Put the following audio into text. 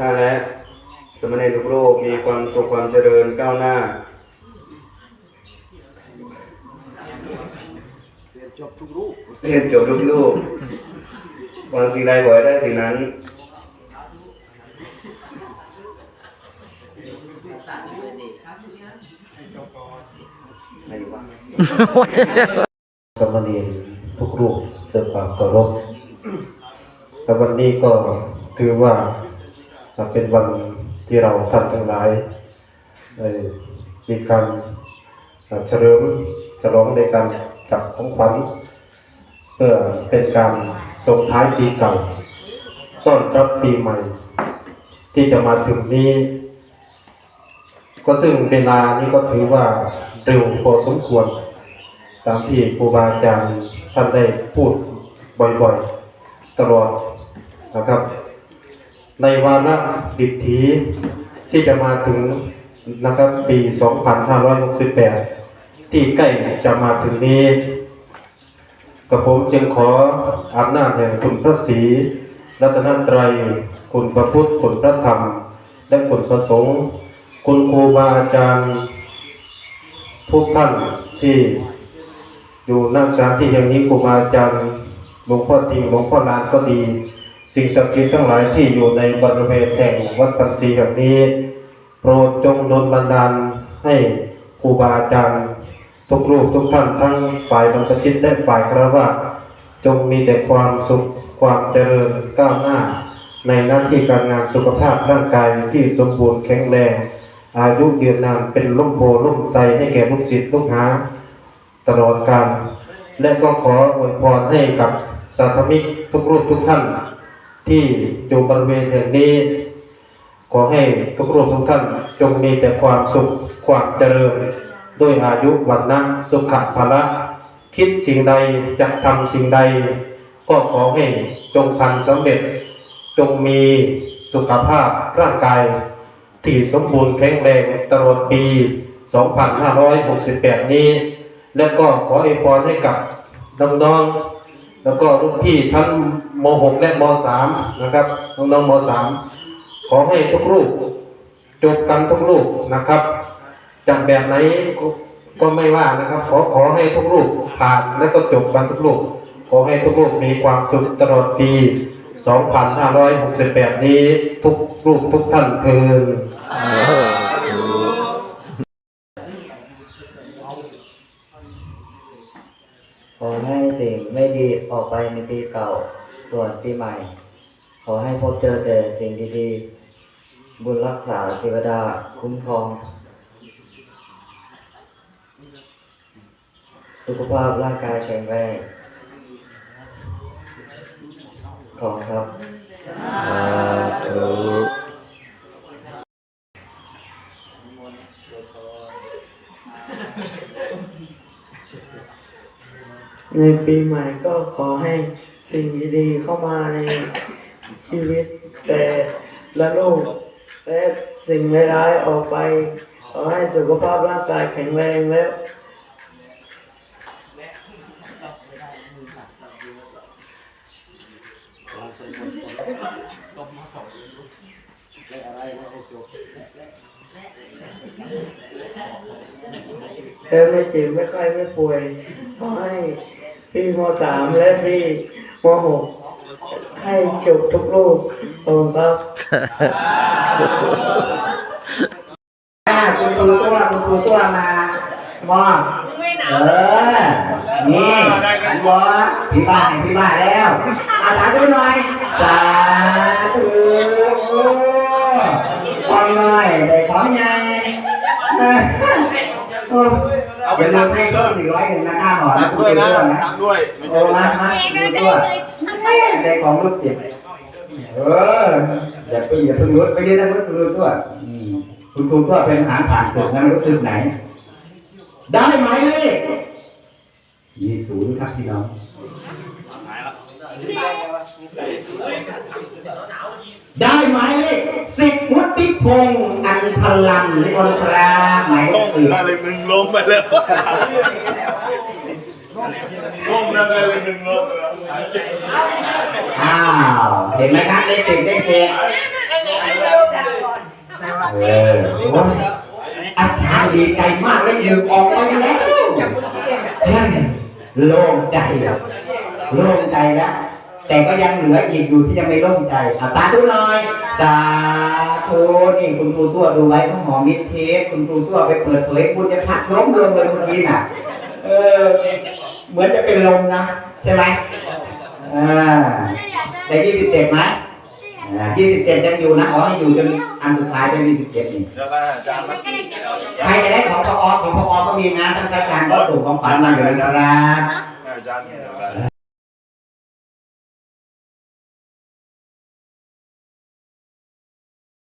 ท่านและสมณเณรทุกโลกมีความสุขความเจริญก้าวหน้าเรียนจบทุกรูปเรียนจบลูกลูกหวังสิ่งใดขอให้ได้สิ่งนั้นสมณรทุกรูปด้วยความเคารพและวันนี้ก็ถือว่า เป็นวันที่เราท่านทั้งหลายเอ่อมีการเอ่อเฉลิมฉลองในการจับของขวัญเพื่อเป็นการส่งท้ายปีเก่าต้อนรับปีใหม่ ที่จะมาถึงนี้ ก็ซึ่งเวลานี้ก็ถือว่าเร็วพอสมควร ตามที่ครูบาอาจารย์ท่านได้พูดบ่อยๆ ตลอดนะครับ ในวาระดิบถีที่จะมาถึงนะครับปี 2568 ที่ใกล้จะมาถึงนี้กับผมจึงขออำนาจแห่งคุณพระศรีรัตนตรัย คุณพระพุทธ คุณพระธรรม และคุณพระสงฆ์คุณครูบาอาจารย์ทุกท่านที่อยู่ณสถานที่แห่งนี้ครูบาอาจารย์หลวงพ่อทิงหลวงพ่อลานก็ดี สิ่งศักดิ์สิทธิ์ทั้งหลายที่อยู่ในบริเวณแห่งวัดปันสีแห่งนี้ โปรดจงดลบันดาลให้ครูบาอาจารย์ทุกรูปทุกท่านทั้งฝ่ายบรรพชิตและฝ่ายครวะจงมีแต่ความสุขความเจริญก้าวหน้า ในหน้าที่การงานสุขภาพร่างกายที่สมบูรณ์แข็งแรง อายุยืนนานเป็นล่มโพล่มไทรให้แก่ลูกศิษย์ลูกหา ตลอดกาลและก็ขออวยพรให้กับสาธมิกทุกรูปทุกท่าน ที่อยู่บริเวณแห่งนี้ ขอให้ทุกรูปทุกท่านจงมีแต่ความสุขความเจริญด้วยอายุวันนะสุขภาละ คิดสิ่งใดจะทำสิ่งใด ก็ขอให้จงพันสำเร็จ จงมีสุขภาพร่างกาย ที่สมบูรณ์แข็งแรงตลอดปี 2568 นี้ และก็ขออวยพรให้กับน้องๆแล้วก็รุ่นพี่ทั้ง ม .6 และม .3 นะครับน้องๆม .3 ขอให้ทุกรูปจบกันทุกรูปนะครับจากแบบไหนก็ไม่ว่านะครับ ขอขอให้ทุกรูปผ่านและก็จบกันทุกรูปขอให้ทุกรูปมีความสุขตลอดปี 2568 นี้ทุกรูปทุกท่านเทินขอให้สิ่งไม่ดีออกไปในปีเก่า ส่วนปีใหม่ ขอให้พบเจอแต่สิ่งดีๆ บุญรักษาเทวดาคุ้มครอง สุขภาพร่างกายแข็งแรงขอบคุณครับในปีใหม่ก็ขอให้ สิ่งดีๆเข้ามาในชีวิตแต่ละลูกและสิ่งร้ายๆออกไปขอให้สุขภาพร่างกายแข็งแรงและและไม่เจ็บไม่ไข้ไม่ป่วยขอให้พี่มสามและพี่ มหกให้จบทุกลูกขอบคุณครับอ่าคุณครูตัวคุณครูตัวมามอบเออนี่ผมบอกพี่บ้านพี่บ้านแล้วอาสาธุหน่อยสาธุโอ้พอหน่อยได้ของใหญ่ เออโอ้เอาไปสั่งให้เพิ่เพิ่มมอีกร้อยหนึ่งนะค่าหอสั่งด้วยนะคุณครูสั่งด้วยโอ้มามาคุณครูตัวได้ของลูกศิษย์เอออย่าไปอย่าเพิ่งรุดไปเรียนนะคุณครูตัวอืมคุณครูตัวเป็นทหารผ่านศึกนะรู้สึกไหน ได้ไหมเลขมีศูนย์ครับพี่น้องได้หมายเลขสิบวุฒิพงศ์อันพลังนิมนต์ครับหมายเล ลขงสิบมาเลยมึงลงไปแล้วสร่มแล้วเลยเป็นหนึ่งร่มแล้วอ้าว เห็นไหมครับเลขสิบเลขสิบเออโอ้ยอาจารย์ดีใจมากเลยยืมออกไปแล้วเฮ้ยโล่งใจโล่งใจแล้ว แต่ก็ยังเหลืออีกอยู่ที่ยังไม่ล่งใจสาธุหน่อย สาธุนี่คุณครูตัวดูไว้ต้องหอมมิดเทสคุณครูตัวไปเปิดเผยคุณจะพักล้มลงเลยเมื่อกี้น่ะ เออ เหมือนจะเป็นลมนะ ใช่ไหมอ่าได้ยี่สิบเจ็ดไหมอ่ายี่สิบเจ็ดยังอยู่นะอ๋ออยู่จนอันสุดท้ายเป็นยี่สิบเจ็ดนี่จะได้อาจารย์ใครจะได้ของพออของพออก็มีนะท่านอาจารย์ก็ส่ของขวัญมาอยู่แล้วนะครับอาจารย์